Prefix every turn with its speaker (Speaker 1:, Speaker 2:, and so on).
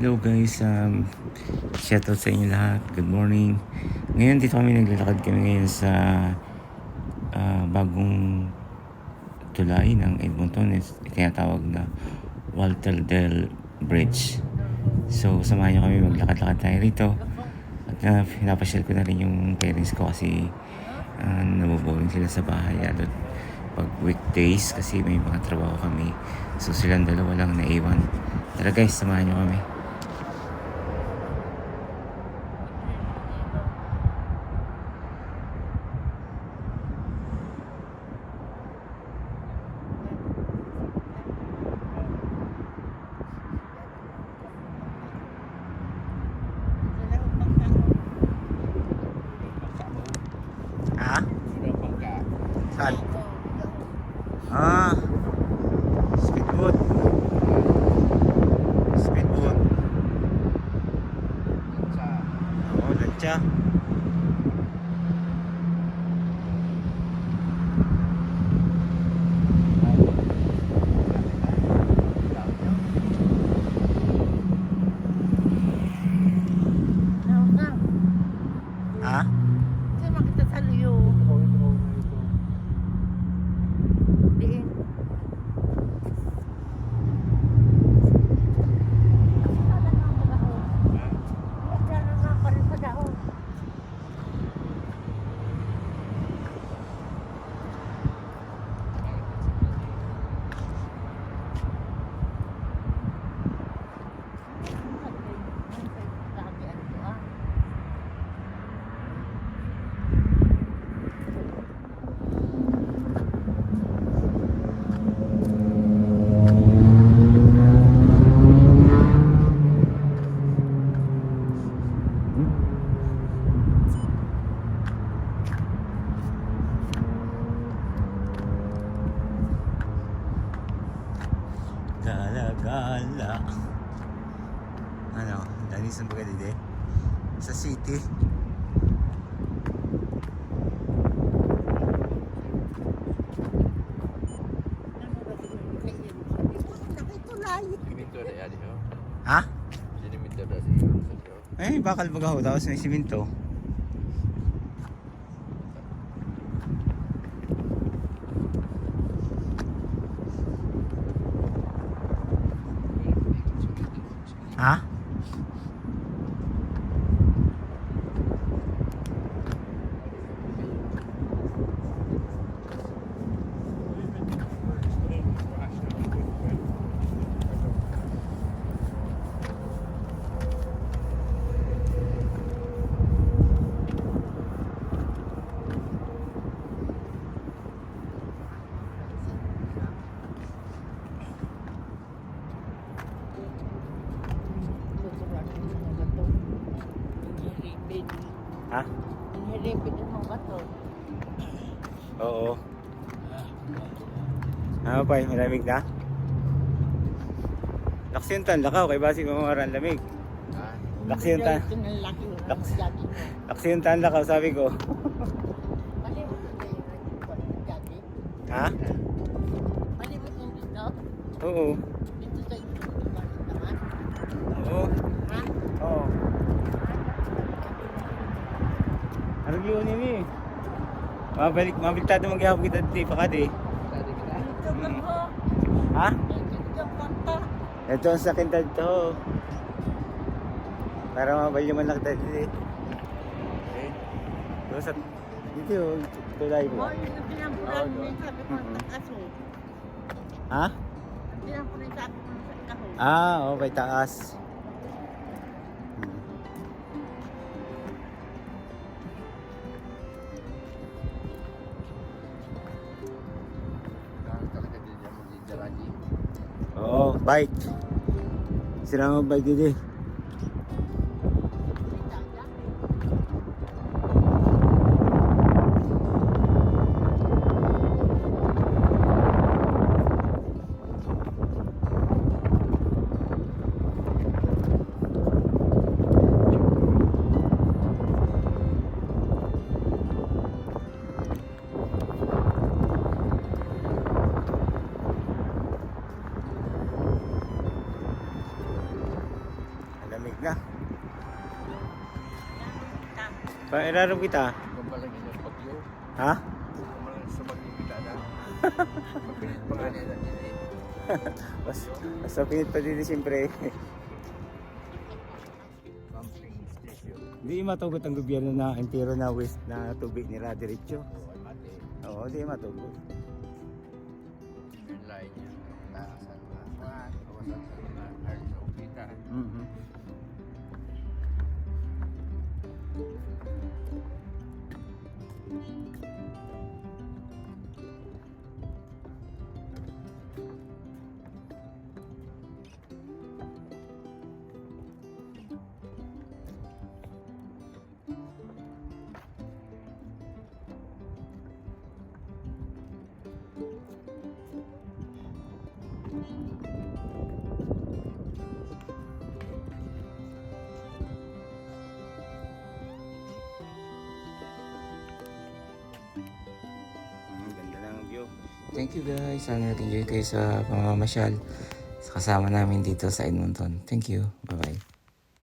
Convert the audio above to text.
Speaker 1: Hello guys, um, shoutout sa inyo lahat. Good morning. Ngayon dito kami naglalakad kami ngayon sa ah, bagong tulay ng Edmonton. Tinatawag na Walter Del Bridge. So samahan nyo kami maglakad-lakad tayo rito. At uh, pinapasyal ko na rin yung parents ko kasi uh, naboboring sila sa bahay. Lalo pag weekdays kasi may mga trabaho kami. So silang dalawa lang naiwan. Tara guys, samahan nyo kami. Ha? Saan? Ah. Speedboat. Speedboat. Oo, lantsa. Ha?
Speaker 2: Kasi makita sa liyo. Diin.
Speaker 1: Gala-gala. Ano? Dali sa Bagalide? Sa city. Ha? Eh, bakal baga ho. Tapos may siminto. Hah? Ha? Ha?
Speaker 2: Inhilipid mo ba to?
Speaker 1: Oo. Ano pa, malamig na? Laksi yung tanlakaw, kay basi kumamarang lamig. Laksi yung tan...
Speaker 2: Ito ng laki ng
Speaker 1: Laks-
Speaker 2: jogging mo.
Speaker 1: Laksi yung tanlakaw, sabi ko. Ha?
Speaker 2: Malimot yung dito.
Speaker 1: Oo.
Speaker 2: Dito sa ito.
Speaker 1: Oo.
Speaker 2: Ha?
Speaker 1: Oo. Yun yun eh? Mabalik, mabilitado magyahap kita dito pa ka di.
Speaker 3: dati kita.
Speaker 2: Ito ba ko?
Speaker 1: Ha?
Speaker 2: Ito
Speaker 1: ang sakin dito. Para mabalik man lang dito. Eh, Doon sa... Dito yung tulay mo.
Speaker 2: Oh, yun ang pinampulan mo yung sabi ko
Speaker 1: Mm-mm.
Speaker 2: sa kaso.
Speaker 1: Ha?
Speaker 2: Ang pinampulan yung sabi ko sa kaso.
Speaker 1: Ah, oh, may taas. Oo, bike. Sila mo bike dito
Speaker 3: nila din eh.
Speaker 1: Mas, mas pinit pa din siyempre. Hindi matugot ang gobyerno na entero na west na tubig nila
Speaker 3: mati.
Speaker 1: Oo, di matugot.
Speaker 3: Yung line niya. Taasan na. Kawasan sa mga of kita.
Speaker 1: Mhm. Thank you. Thank you guys. Sana nag-enjoy kayo sa pamamasyal. Sa kasama namin dito sa Edmonton. Thank you. Bye-bye.